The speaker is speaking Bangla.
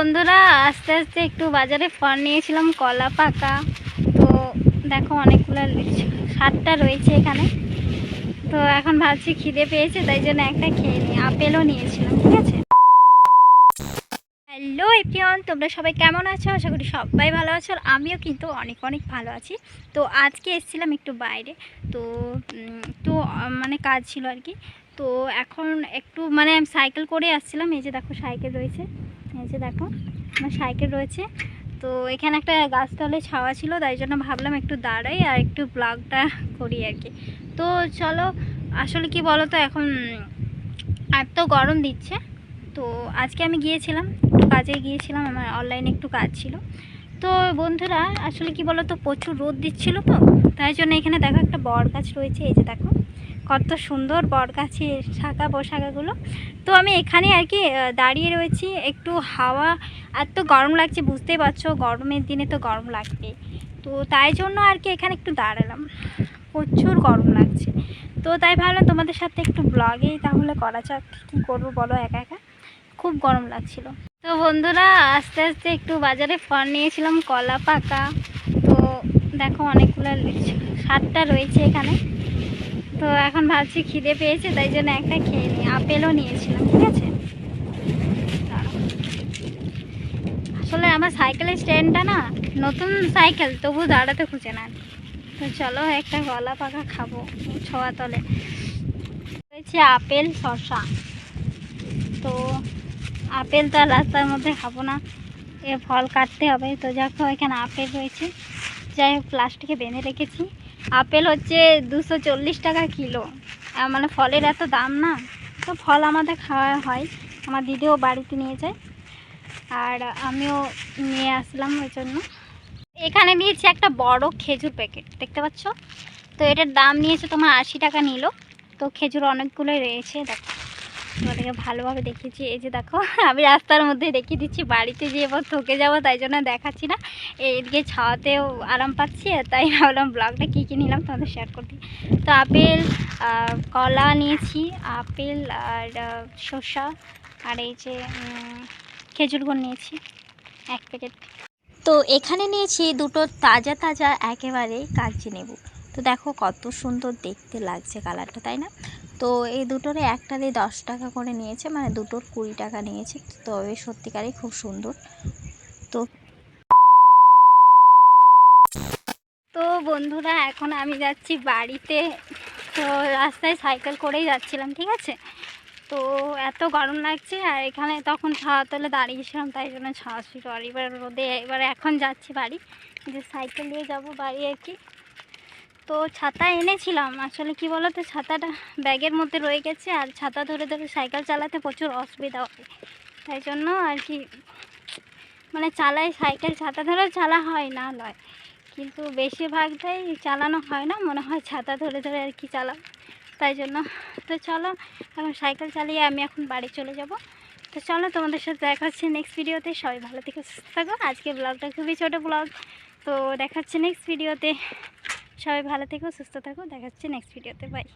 বন্ধুরা, আস্তে আস্তে একটু বাজারে ফল নিয়েছিলাম, কলা পাকা তো দেখো অনেকগুলো সাতটা রয়েছে এখানে। তো এখন ভাবছি খিদে পেয়েছে, তাই জন্য একটা খেয়ে নিই। আপেলও নিয়েছিলাম, ঠিক আছে? হ্যালো এপ্রিয়ন তোমরা সবাই কেমন আছো? আশা করি সবাই ভালো আছো, আর আমিও কিন্তু অনেক অনেক ভালো আছি। তো আজকে এসেছিলাম একটু বাইরে। তো একটু মানে কাজ ছিল আর কি। তো এখন একটু মানে আমি সাইকেল করে আসছিলাম, এই যে দেখো সাইকেল রয়েছে। যে দেখো, আমার সাইকেল রয়েছে। তো এখানে একটা গাছতলে ছাওয়া ছিল, তাই জন্য ভাবলাম একটু দাঁড়াই আর একটু ব্লগটা করি আর কি। তো চলো, আসলে কি বলো তো এখন এত গরম দিচ্ছে। তো আজকে আমি গিয়েছিলাম কাজে গিয়েছিলাম, আমার অনলাইনে একটু কাজ ছিল। তো বন্ধুরা, আসলে কি বলো তো প্রচুর রোদ দিচ্ছিল তো, তাই জন্য এখানে দেখো একটা বট গাছ রয়েছে, এই যে দেখো। কত সুন্দর বট গাছের শাখা পোশাকাগুলো তো আমি এখানে আর কি দাঁড়িয়ে রয়েছি। একটু হাওয়া এত গরম লাগছে, বুঝতেই পারছ, গরমের দিনে তো গরম লাগবে। তো তাই জন্য আর কি এখানে একটু দাঁড়ালাম। প্রচুর গরম লাগছে। তো তাই ভাবলাম তোমাদের সাথে একটু ব্লগেই তাহলে করা যাক। কী করব বলো একা একা? খুব গরম লাগছিল। তো বন্ধুরা, আস্তে আস্তে একটু বাজারে ফল নিয়েছিলাম, কলা পাকা। তো দেখো অনেকগুলো সাতটা রয়েছে এখানে। তো এখন ভাবছি খিদে পেয়েছে, তাই জন্য একটা খেয়ে নিই। আপেলও নিয়েছিলাম, ঠিক আছে। আসলে আমার সাইকেলের স্ট্যান্ডটা না, নতুন সাইকেল তবু দাঁড়াতে খুঁজে না। তো চলো একটা কলা পাকা খাব, ছোঁয়া তলে। রয়েছে আপেল, শসা। তো আপেল তো রাস্তার মধ্যে খাব না, এ ফল কাটতে হবে। তো যাক এখানে আপেল রয়েছে। যাই হোক, প্লাস্টিকে বেঁধে রেখেছি। আপেল হচ্ছে দুশো টাকা কিলো। মানে ফলের এত দাম না। তো ফল আমাদের খাওয়া হয়। আমার দিদিও বাড়িতে নিয়ে যায়। আর আমিও নিয়ে আসলাম ওই জন্য। এখানে নিয়েছি একটা বড় খেজুর প্যাকেট দেখতে পাচ্ছ? তো এটার দাম নিয়েছে তোমার আশি টাকা নিল। তো খেজুর অনেকগুলোই রয়েছে, দেখো। তোমাদেরকে ভালোভাবে দেখিয়েছি। এই যে দেখো, আমি রাস্তার মধ্যে দেখিয়ে দিচ্ছি, বাড়িতে যেয়ে এবার থকে যাব, তাই জন্য দেখাচ্ছি না। এইদিকে ছাওয়াতেও আরাম পাচ্ছি তাই ভাবলাম ব্লগটা কী কী নিলাম তোমাদের শেয়ার করতে তো আপেল কলা নিয়েছি, আপেল আর শসা, আর এই যে খেজুর গুড় নিয়েছি, এক প্যাকেট। তো এখানে নিয়েছি দুটো তাজা তাজা একেবারে কাগজি নেবু। তো দেখো কত সুন্দর দেখতে লাগছে কালারটা তাই না? তো এই দুটোরে একটারে দশ টাকা করে নিয়েছে মানে দুটোর কুড়ি টাকা নিয়েছে। তবে সত্যিকারই খুব সুন্দর। তো তো বন্ধুরা, এখন আমি যাচ্ছি বাড়িতে। তো রাস্তায় সাইকেল করেই যাচ্ছিলাম, ঠিক আছে? তো এত গরম লাগছে, আর এখানে তখন ছাওয়া তলে দাঁড়িয়েছিলাম, তাই জন্য ছাওয়া ছিল আর এবার রোদে, এবার এখন যাচ্ছি বাড়ি। যে সাইকেল নিয়ে যাব বাড়ি আর কি। তো ছাতা এনেছিলাম। আসলে কি বলো তো ছাতাটা ব্যাগের মধ্যে রয়ে গেছে আর ছাতা ধরে ধরে সাইকেল চালাতে প্রচুর অসুবিধা হয়। তাই জন্য আর কি মানে চালাই সাইকেল, ছাতা ধরে চালা হয় না, নয়। কিন্তু বেশিরভাগটাই চালানো হয় না, মনে হয় ছাতা ধরে ধরে আর কি চালাও। তাই জন্য, তো চলো, এখন সাইকেল চালিয়ে আমি এখন বাড়ি চলে যাব। তো চলো, তোমাদের সাথে দেখা হচ্ছে নেক্সট ভিডিওতে সবাই ভালো থেকে, সুস্থ থাকো। আজকে ব্লগটা খুবই ছোটো ব্লগ তো দেখা হচ্ছে নেক্সট ভিডিওতে সবাই ভালো থেকো সুস্থ থাকো দেখা হচ্ছে নেক্সট ভিডিওতে বাই